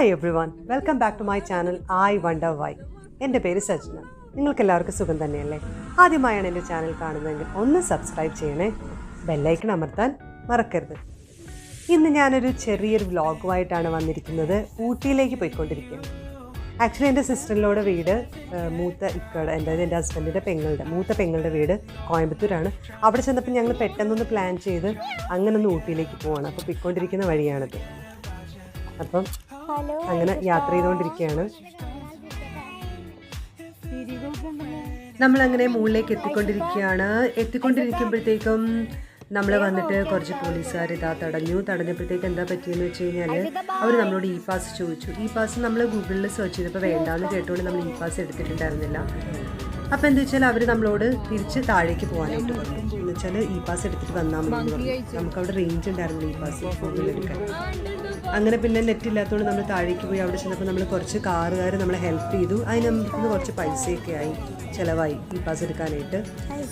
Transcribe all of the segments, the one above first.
Hi everyone welcome back to my channel I wonder why എന്റെ പേര് സജ്ന നിങ്ങൾക്ക് എല്ലാവർക്കും സുഖം തന്നെയല്ലേ? ആദ്യമായാണ് എന്റെ ചാനൽ കാണുന്നതെങ്കിൽ ഒന്ന് സബ്സ്ക്രൈബ് ചെയ്യണേ. ബെല്ലൈക്കൺ അമർത്താൻ മറക്കരുത്. ഇന്ന് ഞാനൊരു ചെറിയൊരു വ്ളോഗുമായിട്ടാണ് വന്നിരിക്കുന്നത്. ഊട്ടിയിലേക്ക് പോയിക്കൊണ്ടിരിക്കുകയാണ്. ആക്ച്വലി എന്റെ സിസ്റ്ററിലോടെ വീട് മൂത്ത ഇക്കയുടെ എന്റെ എന്റെ ഹസ്ബൻഡിന്റെ പെങ്ങളുടെ മൂത്ത പെങ്ങളുടെ വീട് കോയമ്പത്തൂരാണ്. അവിടെ ചെന്നപ്പോൾ ഞങ്ങൾ പെട്ടെന്നൊന്ന് പ്ലാൻ ചെയ്ത് അങ്ങനെ ഒന്ന് ഊട്ടിയിലേക്ക് പോവാണ്. അപ്പോൾ പോയിക്കൊണ്ടിരിക്കുന്ന വഴിയാണിത്. അപ്പം അങ്ങനെ യാത്ര ചെയ്തുകൊണ്ടിരിക്കുകയാണ്. നമ്മൾ അങ്ങനെ മുകളിലേക്ക് എത്തിക്കൊണ്ടിരിക്കുകയാണ്. എത്തിക്കൊണ്ടിരിക്കുമ്പോഴത്തേക്കും നമ്മൾ വന്നിട്ട് കുറച്ച് പോലീസുകാർ ഇതാ തടഞ്ഞു. തടഞ്ഞപ്പോഴത്തേക്ക് എന്താ പറ്റിയെന്ന് വെച്ച് കഴിഞ്ഞാൽ അവർ നമ്മളോട് ഇ പാസ് ചോദിച്ചു. ഇ പാസ് നമ്മൾ ഗൂഗിളിൽ സെർച്ച് ചെയ്തപ്പോൾ വേണ്ടാന്ന് കേട്ടുകൊണ്ട് നമ്മൾ ഇ പാസ് എടുത്തിട്ടുണ്ടായിരുന്നില്ല. അപ്പോൾ എന്താ വെച്ചാൽ അവർ നമ്മളോട് തിരിച്ച് താഴേക്ക് പോകാനായിട്ട് പറഞ്ഞു എന്ന് വെച്ചാൽ ഇ പാസ് എടുത്തിട്ട് വന്നാൽ മതി നമുക്ക് അവിടെ റേഞ്ച് ഉണ്ടായിരുന്നു ഇ പാസ് ഫോണിൽ എടുക്കാൻ. അങ്ങനെ പിന്നെ നെറ്റ് ഇല്ലാത്തതുകൊണ്ട് നമ്മൾ താഴേക്ക് പോയി അവിടെ ചെന്നപ്പോൾ നമ്മൾ കുറച്ച് കാറുകാർ നമ്മളെ ഹെൽപ്പ് ചെയ്തു. അതിന് നമുക്ക് കുറച്ച് പൈസയൊക്കെ ആയി ചിലവായി ഇ പാസ് എടുക്കാനായിട്ട്.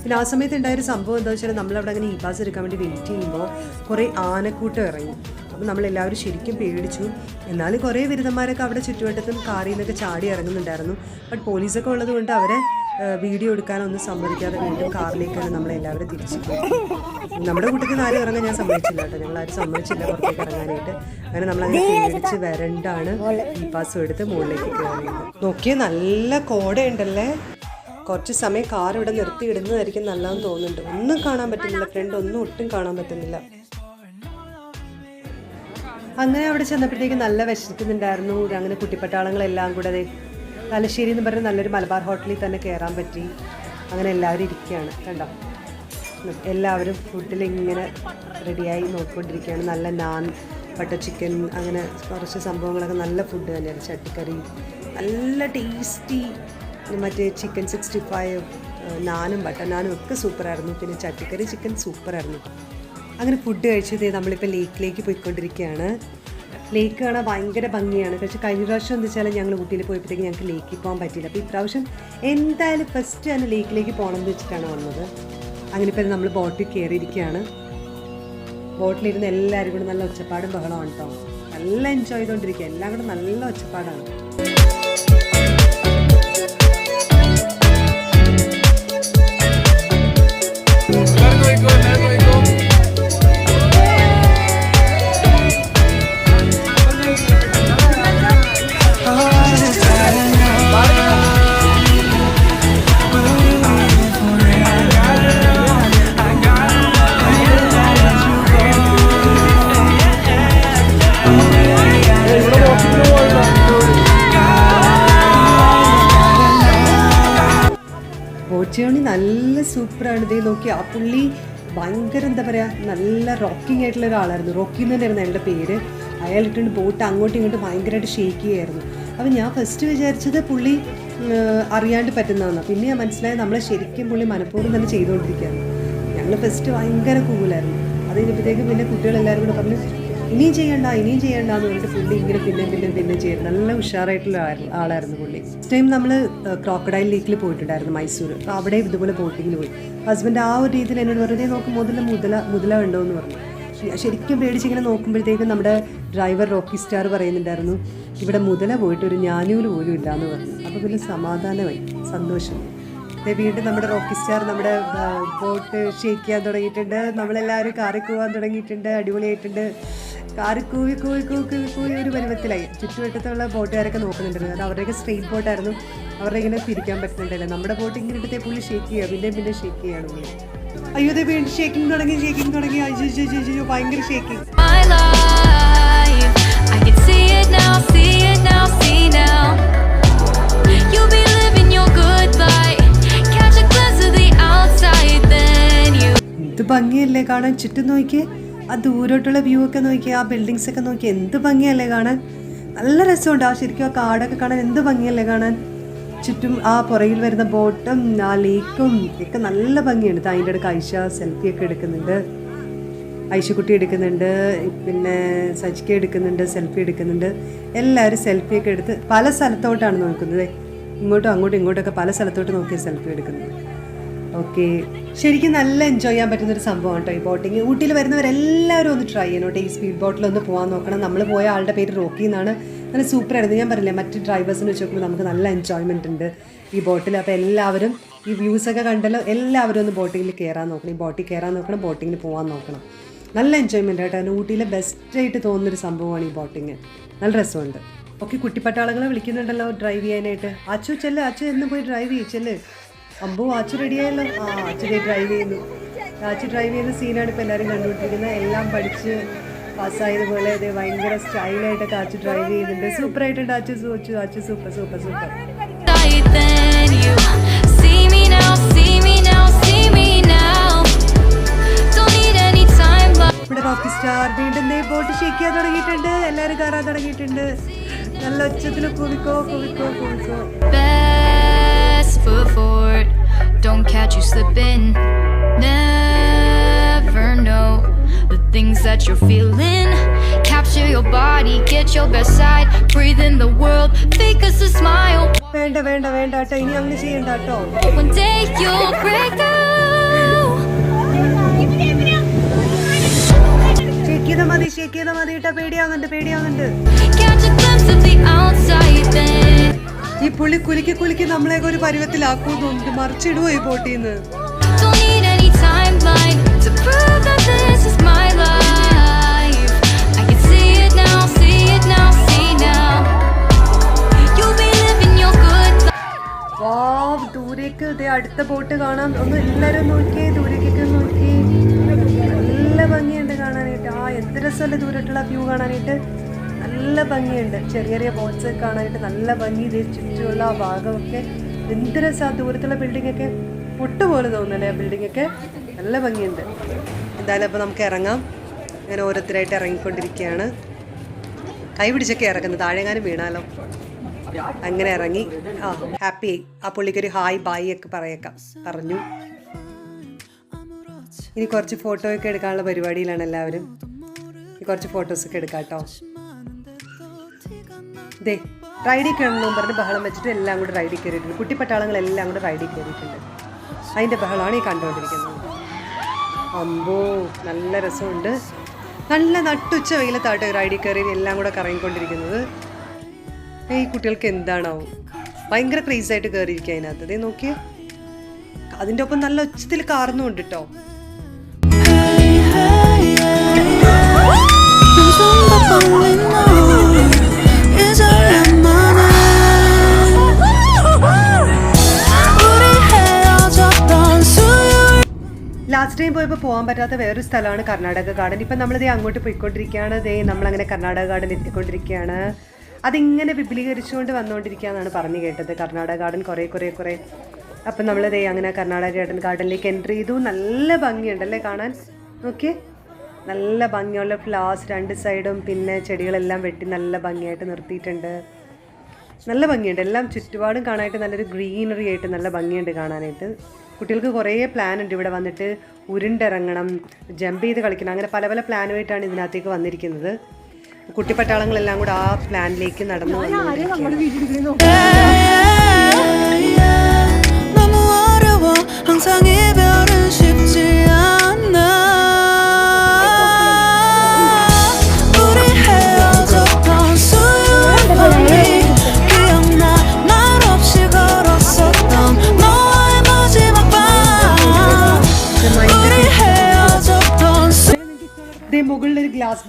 പിന്നെ ആ സമയത്ത് ഉണ്ടായൊരു സംഭവം എന്താ വെച്ചാൽ നമ്മളവിടെ അങ്ങനെ ഇ പാസ് എടുക്കാൻ വേണ്ടി വെയിറ്റ് ചെയ്യുമ്പോൾ കുറേ ആനക്കൂട്ടം ഇറങ്ങി. അപ്പോൾ നമ്മളെല്ലാവരും ശരിക്കും പേടിച്ചു. എന്നാലും കുറേ ബിരുദന്മാരൊക്കെ അവിടെ ചുറ്റുവട്ടത്തും കാറിൽ നിന്നൊക്കെ ചാടി ഇറങ്ങുന്നുണ്ടായിരുന്നു. ബട്ട് പോലീസൊക്കെ ഉള്ളത് കൊണ്ട് അവരെ വീഡിയോ എടുക്കാനൊന്നും സമ്മതിക്കാതെ വീണ്ടും കാറിലേക്കാണ് നമ്മളെല്ലാവരും തിരിച്ചു നമ്മുടെ നിന്ന് ആരും ഇറങ്ങാൻ ഞാൻ സമ്മതിച്ചില്ല കേട്ടോ. ഞങ്ങൾ ആരും സമ്മതിച്ചില്ല പുറത്തേക്ക് ഇറങ്ങാനായിട്ട്. അങ്ങനെ നമ്മളങ്ങനെ പേടിച്ച് വരണ്ടാണ് ഈ പാസ് എടുത്ത് മുകളിലേക്ക് കയറിയത്. നോക്കിയ നല്ല കോടയുണ്ടല്ലേ? കുറച്ച് സമയം കാർ ഇവിടെ നിർത്തി ഇടുന്നതായിരിക്കും നല്ലതെന്ന് തോന്നുന്നുണ്ട്. ഒന്നും കാണാൻ പറ്റുന്നില്ല ഫ്രണ്ട് ഒന്നും ഒട്ടും കാണാൻ പറ്റുന്നില്ല. അങ്ങനെ അവിടെ ചെന്നപ്പോഴത്തേക്ക് നല്ല വിശക്കുന്നുണ്ടായിരുന്നു. അങ്ങനെ കുട്ടിപ്പട്ടാളങ്ങളെല്ലാം കൂടെ തലശ്ശേരി എന്ന് പറഞ്ഞ നല്ലൊരു മലബാർ ഹോട്ടലിൽ തന്നെ കയറാൻ പറ്റി. അങ്ങനെ എല്ലാവരും ഇരിക്കുകയാണ് കണ്ടോ? എല്ലാവരും ഫുഡിൽ ഇങ്ങനെ റെഡിയായി നോക്കിക്കൊണ്ടിരിക്കുകയാണ്. നല്ല നാൻ ബട്ടർ ചിക്കൻ അങ്ങനെ കുറച്ച് സംഭവങ്ങളൊക്കെ നല്ല ഫുഡ് തന്നെയാണ്. ചട്ടിക്കറി നല്ല ടേസ്റ്റി മറ്റേ ചിക്കൻ സിക്സ്റ്റി ഫൈവ് നാനും ബട്ടർ നാനും ഒക്കെ സൂപ്പറായിരുന്നു പിന്നെ ചട്ടിക്കറി ചിക്കൻ സൂപ്പറായിരുന്നു അങ്ങനെ ഫുഡ് കഴിച്ചത് നമ്മളിപ്പോൾ ലേക്കിലേക്ക് പോയിക്കൊണ്ടിരിക്കുകയാണ്. ലേക്ക് കാണാൻ ഭയങ്കര ഭംഗിയാണ്. പക്ഷേ കഴിഞ്ഞ പ്രാവശ്യം എന്താ വെച്ചാൽ ഞങ്ങൾ ഊട്ടിയിൽ പോയപ്പോഴത്തേക്ക് ഞങ്ങൾക്ക് ലേക്കിൽ പോകാൻ പറ്റിയില്ല. അപ്പോൾ ഇപ്രാവശ്യം എന്തായാലും ഫസ്റ്റ് തന്നെ ലേക്കിലേക്ക് പോകണം എന്ന് വെച്ചിട്ടാണ് വന്നത്. അങ്ങനെ ഇപ്പം നമ്മൾ ബോട്ടിൽ കയറിയിരിക്കുകയാണ്. ബോട്ടിലിരുന്ന് എല്ലാവരും കൂടെ നല്ല ഒച്ചപ്പാടും ബഹളമാണ് കേട്ടോ നല്ല എൻജോയ് ചെയ്തുകൊണ്ടിരിക്കുക എല്ലാം കൂടെ നല്ല ഒച്ചപ്പാടാണ്. ബോട്ടിയോണി നല്ല സൂപ്പറാണ്. ഇതേ നോക്കി ആ പുള്ളി ഭയങ്കര എന്താ പറയുക നല്ല റോക്കിംഗ് ആയിട്ടുള്ള ഒരാളായിരുന്നു. റോക്കി എന്ന് തന്നെയായിരുന്നു അയാളുടെ പേര്. അയാൾ ഇട്ടുകൊണ്ട് ബോട്ട് അങ്ങോട്ടും ഇങ്ങോട്ടും ഭയങ്കരമായിട്ട് ഷേക്ക് ചെയ്യായിരുന്നു. അപ്പം ഞാൻ ഫസ്റ്റ് വിചാരിച്ചത് പുള്ളി അറിയാണ്ട് പറ്റുന്നതാണ്. പിന്നെ ഞാൻ മനസ്സിലായത് നമ്മളെ ശരിക്കും പുള്ളി മനഃപൂർവം തന്നെ ചെയ്തുകൊണ്ടിരിക്കുകയാണ്. ഞങ്ങൾ ഫസ്റ്റ് ഭയങ്കര കൂലായിരുന്നു. അത് കഴിഞ്ഞപ്പോഴത്തേക്ക് പിന്നെ കുട്ടികളെല്ലാവരും കൂടെ പറഞ്ഞു ഇനിയും ചെയ്യണ്ട ഇനിയും ചെയ്യണ്ട എന്ന് പറഞ്ഞിട്ട് പുള്ളി ഇങ്ങനെ പിന്നെ പിന്നെ പിന്നെ ചെയ്ത്. നല്ല ഉഷാറായിട്ടുള്ള ആളായിരുന്നു ഫസ്റ്റ് ടൈം നമ്മൾ ക്രോക്കഡൈൽ ലേക്കിൽ പോയിട്ടുണ്ടായിരുന്നു മൈസൂർ അപ്പോൾ അവിടെ ഇതുപോലെ ബോട്ടിങ്ങിന് പോയി. ഹസ്ബൻഡ് ആ ഒരു രീതിയിൽ എന്നോട് വെറുതെ നോക്കും മുതല മുതല മുതല ഉണ്ടോ എന്ന് പറഞ്ഞു. ശരിക്കും പേടിച്ചിങ്ങനെ നോക്കുമ്പോഴത്തേക്കും നമ്മുടെ ഡ്രൈവർ റോക്കി സ്റ്റാർ പറയുന്നുണ്ടായിരുന്നു ഇവിടെ മുതല പോയിട്ട് ഒരു ഞാനൂൽ പോലും ഇല്ല എന്ന് പറഞ്ഞു. അപ്പോൾ പിന്നെ സമാധാനമായി സന്തോഷം. വീണ്ടും നമ്മുടെ റോക്കി സ്റ്റാർ നമ്മുടെ ബോട്ട് ഷേക്ക് ചെയ്യാൻ തുടങ്ങിയിട്ടുണ്ട്. നമ്മളെല്ലാവരും കാറി പോകാൻ തുടങ്ങിയിട്ടുണ്ട് അടിപൊളിയായിട്ടുണ്ട്. കാറിൽ കൂവി കൂവി കൂവി കൂവി കൂവി ഒരു പരുവത്തിലായി. ചുറ്റുവട്ടത്തുള്ള ബോട്ടുകാരൊക്കെ നോക്കുന്നുണ്ടായിരുന്നു അത് അവരുടെയൊക്കെ സ്ട്രെയിറ്റ് ബോട്ടായിരുന്നു. അവരുടെ ഇങ്ങനെ തിരിക്കാൻ പറ്റുന്നുണ്ടല്ലോ. നമ്മുടെ ബോട്ട് ഇങ്ങനെ എടുത്തേ പുള്ളി ഷേക്ക് ചെയ്യുക. പിന്നെ പിന്നെ ഷേക്ക് ചെയ്യാണ് പുള്ളി. അയ്യോ വീണ്ടും ഷേക്കിംഗ് തുടങ്ങി ഷേക്കിംഗ് തുടങ്ങി. അയ്യോ അയ്യോ, അയ്യോ, അയ്യോ, ഭയങ്കര ഷേക്കിംഗ്. ഭംഗിയല്ലേ കാണാൻ? ചുറ്റും നോക്കിയേ. ആ ദൂരോട്ടുള്ള വ്യൂ ഒക്കെ നോക്കി ആ ബിൽഡിങ്സ് ഒക്കെ നോക്കി എന്ത് ഭംഗിയല്ലേ കാണാൻ? നല്ല രസമുണ്ട്. ആ ശരിക്കും ആ കാടൊക്കെ കാണാൻ എന്ത് ഭംഗിയല്ലേ കാണാൻ? ചുറ്റും ആ പുറകിൽ വരുന്ന ബോട്ടും ആ ലേക്കും ഒക്കെ നല്ല ഭംഗിയാണ് അതിന്റെ അടുക്ക് ഐഷ സെൽഫി ഒക്കെ എടുക്കുന്നുണ്ട്. ഐഷക്കുട്ടി എടുക്കുന്നുണ്ട്. പിന്നെ സജിക്ക എടുക്കുന്നുണ്ട് സെൽഫി എടുക്കുന്നുണ്ട്. എല്ലാവരും സെൽഫി ഒക്കെ എടുത്ത് പല സ്ഥലത്തോട്ടാണ് നോക്കുന്നത്. ഇങ്ങോട്ടും അങ്ങോട്ടും ഇങ്ങോട്ടൊക്കെ പല സ്ഥലത്തോട്ട് നോക്കി സെൽഫി എടുക്കുന്നത് ഓക്കെ. ശരിക്കും നല്ല എൻജോയ് ചെയ്യാൻ പറ്റുന്ന ഒരു സംഭവമാണ് കേട്ടോ ഈ ബോട്ടിങ് ഊട്ടിയിൽ വരുന്നവരെല്ലാവരും ഒന്ന് ട്രൈ ചെയ്യണം കേട്ടോ ഈ സ്പീഡ് ബോട്ടിൽ ഒന്ന് പോകാൻ നോക്കണം. നമ്മൾ പോയ ആളുടെ പേര് റോക്കി എന്നാണ്. നല്ല സൂപ്പർ ആയിരുന്നു. ഞാൻ പറഞ്ഞില്ലേ മറ്റ് ഡ്രൈവേഴ്സിനെ വെച്ച് നോക്കുമ്പോൾ നമുക്ക് നല്ല എൻജോയ്മെന്റ് ഉണ്ട് ഈ ബോട്ടിൽ അപ്പോൾ എല്ലാവരും ഈ വ്യൂസ് ഒക്കെ കണ്ടല്ലോ എല്ലാവരും ഒന്ന് ബോട്ടിങ്ങിൽ കയറാൻ നോക്കണം. ഈ ബോട്ടിൽ കയറാൻ നോക്കണം ബോട്ടിങ്ങിൽ പോകാൻ നോക്കണം. നല്ല എൻജോയ്മെന്റ് അതിന് ഊട്ടിയിലെ ബെസ്റ്റായിട്ട് തോന്നുന്നൊരു സംഭവമാണ് ഈ ബോട്ടിങ് നല്ല രസമുണ്ട്. ഓക്കെ കുട്ടിപ്പട്ടാളങ്ങളെ വിളിക്കുന്നുണ്ടല്ലോ ഡ്രൈവ് ചെയ്യാനായിട്ട്. അച്ചു ചെല്ല് അച്ചു എന്ന് പോയി ഡ്രൈവ് ചെയ്യും അമ്പോ വാച്ച് റെഡിയായല്ലോ ആ അച്ചു ഡ്രൈവ് ചെയ്യുന്നു. വാച്ച് ഡ്രൈവ് ചെയ്യുന്ന സീനാണ് ഇപ്പോൾ എല്ലാവരും കണ്ടുകൊണ്ടിരിക്കുന്നത്. എല്ലാം പഠിച്ച് പാസ്സായതുപോലെ അതെ ഭയങ്കര സ്റ്റൈലായിട്ടൊക്കെ അച്ചു ഡ്രൈവ് ചെയ്യുന്നുണ്ട്. സൂപ്പർ ആയിട്ടുണ്ട് Achu watch watch super super super ഇവിടെ റോക്കി സ്റ്റാർ വീണ്ടും ബോട്ട് ഷേക്ക് തുടങ്ങിയിട്ടുണ്ട്. നല്ല ഒച്ചത്തിൽ കുവിക്കോ കുവിക്കോ കുവിക്കോ. Don't catch you slipping. Never know the things that you're feeling. Capture your body, get your best side. Breathe in the world, fake us a smile. വേണ്ട വേണ്ട വേണ്ട കേട്ടോ ഇനി അങ്ങനെ ചെയ്യണ്ട കേട്ടോ One day you'll break through. Shake ചെയ്താൽ മതി ഷേക്ക് ചെയ്താൽ മതി കേട്ടോ പേടിയാവുന്നുണ്ട് പേടിയാവുന്നുണ്ട് Catch a glimpse of the outside then. ഈ പുളി കുലുക്കി കുലുക്കി നമ്മളെയൊക്കെ ഒരു പരുവത്തിലാക്കുന്നുണ്ട് മറിച്ചിടുവോ ഈ. വാവ് ദൂരേക്ക് ഇതേ അടുത്ത ബോട്ട് കാണാം ഒന്ന് എല്ലാരും നോക്കിയേ ദൂരേക്കൊക്കെ നോക്കി. നല്ല ഭംഗിയുണ്ട് കാണാനായിട്ട്. ആ എത്ര രസമല്ലേ ദൂരത്തുള്ള വ്യൂ കാണാനായിട്ട്. നല്ല ഭംഗിയുണ്ട്. ചെറിയ ചെറിയ ബോട്ട്സ് കാണാനായിട്ട് നല്ല ഭംഗി. ഇതേ ചുറ്റുമുള്ള ആ ഭാഗമൊക്കെ എന്ത് രസമാണ് ദൂരത്തുള്ള ഒക്കെ പൊട്ടുപോലെ തോന്നുന്നല്ലേ ആ ബിൽഡിംഗ് ഒക്കെ. നല്ല ഭംഗിയുണ്ട്. എന്തായാലും അപ്പോൾ നമുക്ക് ഇറങ്ങാം. അങ്ങനെ ഓരോരുത്തരായിട്ട് ഇറങ്ങിക്കൊണ്ടിരിക്കുകയാണ്. കൈ പിടിച്ചൊക്കെ ഇറക്കുന്നത് താഴെങ്ങാനും വീണാലോ? അങ്ങനെ ഇറങ്ങി. ആ ഹാപ്പി ആ പുള്ളിക്കൊരു ഹായ് ബായ് ഒക്കെ പറയേക്കാം. പറഞ്ഞു. ഇനി കുറച്ച് ഫോട്ടോ ഒക്കെ എടുക്കാനുള്ള പരിപാടിയിലാണ് എല്ലാവരും. കുറച്ച് ഫോട്ടോസ് ഒക്കെ എടുക്കാം കേട്ടോ ദേ റൈഡിൽ കയറണമെന്നും പറഞ്ഞ് ബഹളം വെച്ചിട്ട് എല്ലാം കൂടെ റൈഡിൽ കയറിയിട്ടുണ്ട്. കുട്ടിപ്പട്ടാളങ്ങളെല്ലാം കൂടെ റൈഡിൽ കയറിയിട്ടുണ്ട്. അതിന്റെ ബഹളമാണ് ഈ കണ്ടുകൊണ്ടിരിക്കുന്നത്. അമ്പോ നല്ല രസമുണ്ട്. നല്ല നട്ടുച്ച വെയിലത്താട്ട് റൈഡിൽ കയറി എല്ലാം കൂടെ കറങ്ങിക്കൊണ്ടിരിക്കുന്നത്. ഈ കുട്ടികൾക്ക് എന്താണാവും? ഭയങ്കര ക്രേസ് ആയിട്ട് കയറിയിരിക്കുക അതിനകത്ത്. അതേ നോക്കിയേ. അതിന്റെ ഒപ്പം നല്ല ഉച്ചത്തിൽ കാർന്നുണ്ട് കേട്ടോ ലാസ്റ്റ് ടൈം പോയപ്പോൾ പോകാൻ പറ്റാത്ത വേറൊരു സ്ഥലമാണ് കർണാടക ഗാർഡൻ ഇപ്പം നമ്മളിതേ അങ്ങോട്ട് പോയിക്കൊണ്ടിരിക്കുകയാണ്. അതേ നമ്മളങ്ങനെ കർണാടക ഗാർഡൻ എത്തിക്കൊണ്ടിരിക്കുകയാണ്. അതിങ്ങനെ വിപുലീകരിച്ചുകൊണ്ട് വന്നുകൊണ്ടിരിക്കുകയെന്നാണ് പറഞ്ഞു കേട്ടത് കർണാടക ഗാർഡൻ കുറേ കുറേ കുറേ. അപ്പം നമ്മളിതേ അങ്ങനെ കർണാടക ഗാർഡൻ ഗാർഡനിലേക്ക് എൻട്രി ചെയ്തു. നല്ല ഭംഗിയുണ്ടല്ലേ കാണാൻ? നോക്കിയേ. നല്ല ഭംഗിയുള്ള ഫ്ലവേഴ്സ് രണ്ട് സൈഡും പിന്നെ ചെടികളെല്ലാം വെട്ടി നല്ല ഭംഗിയായിട്ട് നിർത്തിയിട്ടുണ്ട്. നല്ല ഭംഗിയുണ്ട്. എല്ലാം ചുറ്റുപാടും കാണാനായിട്ട് നല്ലൊരു ഗ്രീനറി ആയിട്ട് നല്ല ഭംഗിയുണ്ട് കാണാനായിട്ട്. കുട്ടികൾക്ക് കുറേ പ്ലാൻ ഉണ്ട് ഇവിടെ വന്നിട്ട് ഉരുണ്ടിറങ്ങണം ജമ്പ് ചെയ്ത് കളിക്കണം അങ്ങനെ പല പല പ്ലാനുമായിട്ടാണ് ഇതിനകത്തേക്ക് വന്നിരിക്കുന്നത് കുട്ടിപ്പട്ടാളങ്ങളെല്ലാം കൂടെ ആ പ്ലാനിലേക്ക് നടന്നു വന്നുകൊണ്ടിരിക്കുകയാണ്.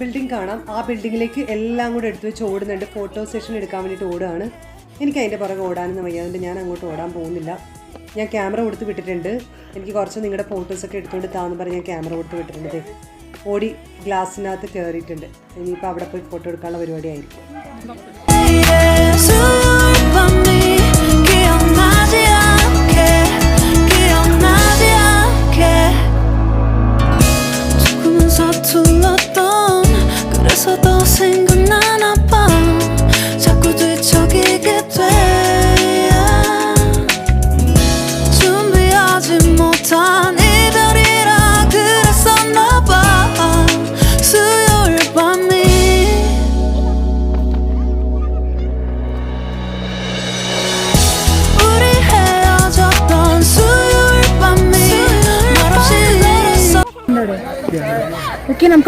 ബിൽഡിംഗ് കാണാം. ആ ബിൽഡിങ്ങിലേക്ക് എല്ലാം കൂടെ എടുത്തു വെച്ച് ഓടുന്നുണ്ട്. ഫോട്ടോ സെഷൻ എടുക്കാൻ വേണ്ടിയിട്ട് ഓടുകയാണ്. എനിക്ക് അതിന്റെ പുറകെ ഓടാനൊന്നും വയ്യ. അതുകൊണ്ട് ഞാൻ അങ്ങോട്ട് ഓടാൻ പോകുന്നില്ല. ഞാൻ ക്യാമറ കൊടുത്ത് വിട്ടിട്ടുണ്ട്. എനിക്ക് കുറച്ച് നിങ്ങളുടെ ഫോട്ടോസൊക്കെ എടുത്തുകൊണ്ട് താന്ന് പറഞ്ഞ് ഞാൻ ക്യാമറ കൊടുത്ത് വിട്ടിട്ടുണ്ട് ഓടി ഗ്ലാസ്സിനകത്ത് കയറിയിട്ടുണ്ട് ഇനിയിപ്പോൾ അവിടെ പോയി ഫോട്ടോ എടുക്കാനുള്ള പരിപാടിയായിരിക്കും Por eso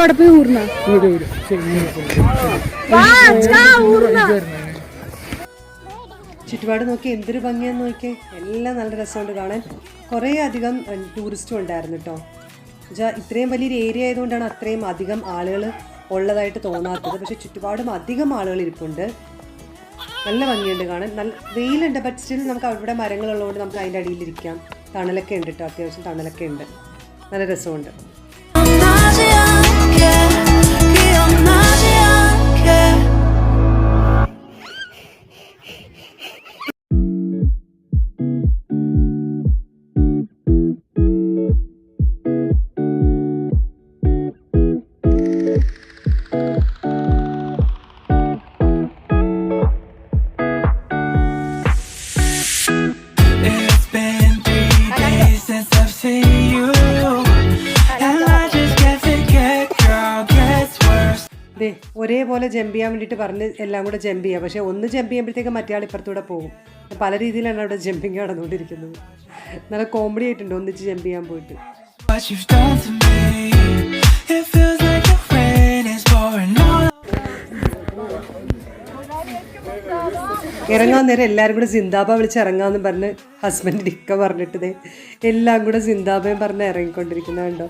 അവിടെ പോയി ഊർന്നാ. ചുറ്റുപാട് നോക്കി എന്തൊരു ഭംഗിയാന്ന് നോക്കിയേ. എല്ലാം നല്ല രസമുണ്ട് കാണാൻ. കുറേ അധികം ടൂറിസ്റ്റും ഉണ്ടായിരുന്നു കേട്ടോ എന്നുവെച്ചാൽ ഇത്രയും വലിയൊരു ഏരിയ ആയതുകൊണ്ടാണ് അത്രയും അധികം ആളുകൾ ഉള്ളതായിട്ട് തോന്നാത്തത്. പക്ഷെ ചുറ്റുപാടും അധികം ആളുകൾ ഇരിപ്പുണ്ട്. നല്ല ഭംഗിയുണ്ട് കാണാൻ. നല്ല വെയിലുണ്ട് ബട്ട് സ്റ്റിൽ നമുക്ക് അവിടെ മരങ്ങളുള്ളതുകൊണ്ട് നമുക്ക് അതിന്റെ അടിയിലിരിക്കാം തണലൊക്കെ ഉണ്ട് കേട്ടോ അത്യാവശ്യം തണലൊക്കെ ഉണ്ട്. നല്ല രസമുണ്ട്. ഒരേപോലെ ജമ്പ് ചെയ്യാൻ വേണ്ടിയിട്ട് പറഞ്ഞ് എല്ലാം കൂടെ ജമ്പ് ചെയ്യുക പക്ഷേ ഒന്ന് ജമ്പ് ചെയ്യുമ്പോഴത്തേക്ക് മറ്റേ ആൾ ഇപ്പുറത്തൂടെ പോകും. പല രീതിയിലാണ് അവിടെ ജമ്പിങ് നടന്നുകൊണ്ടിരിക്കുന്നത്. നല്ല കോമഡി ആയിട്ടുണ്ട് ഒന്നിച്ച് ജമ്പ് ചെയ്യാൻ പോയിട്ട്. ഇറങ്ങാൻ നേരം എല്ലാവരും കൂടെ സിന്താബ വിളിച്ച് ഇറങ്ങാമെന്ന് പറഞ്ഞ് ഹസ്ബൻഡ് ഇക്ക പറഞ്ഞിട്ട് ദേ എല്ലാം കൂടെ സിന്താബയും പറഞ്ഞ് ഇറങ്ങിക്കൊണ്ടിരിക്കുന്ന കണ്ടോ?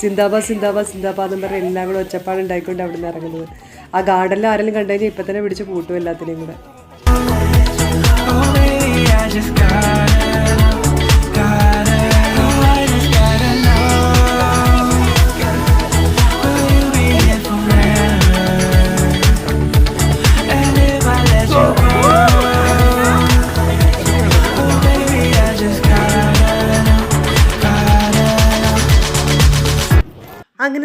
സിന്താബ സിന്താബ സിന്താബ എന്ന് പറഞ്ഞ് എല്ലാം കൂടെ ഒച്ചപ്പാട് ഉണ്ടായിക്കൊണ്ട് അവിടെ നിന്ന് ഇറങ്ങുന്നത്. ആ ഗാർഡനിൽ ആരെങ്കിലും കണ്ടു കഴിഞ്ഞാൽ ഇപ്പം തന്നെ പിടിച്ച് പൂട്ടും എല്ലാത്തിനെയും കൂടെ.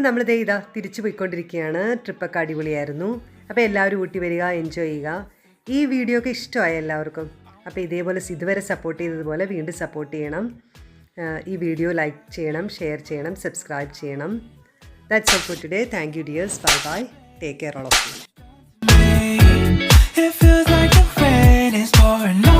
നമ്മൾ ദേ ഇതാ തിരിച്ചു പോയിക്കൊണ്ടിരിക്കുകയാണ്. ട്രിപ്പൊക്കെ അടിപൊളിയായിരുന്നു. അപ്പോൾ എല്ലാവരും ഊട്ടി വരിക എൻജോയ് ചെയ്യുക. ഈ വീഡിയോ ഒക്കെ ഇഷ്ടമായി എല്ലാവർക്കും അപ്പോൾ ഇതേപോലെ ഇതുവരെ സപ്പോർട്ട് ചെയ്തതുപോലെ വീണ്ടും സപ്പോർട്ട് ചെയ്യണം. ഈ വീഡിയോ ലൈക്ക് ചെയ്യണം ഷെയർ ചെയ്യണം സബ്സ്ക്രൈബ് ചെയ്യണം. That's all for today thank you dears bye bye take care all of you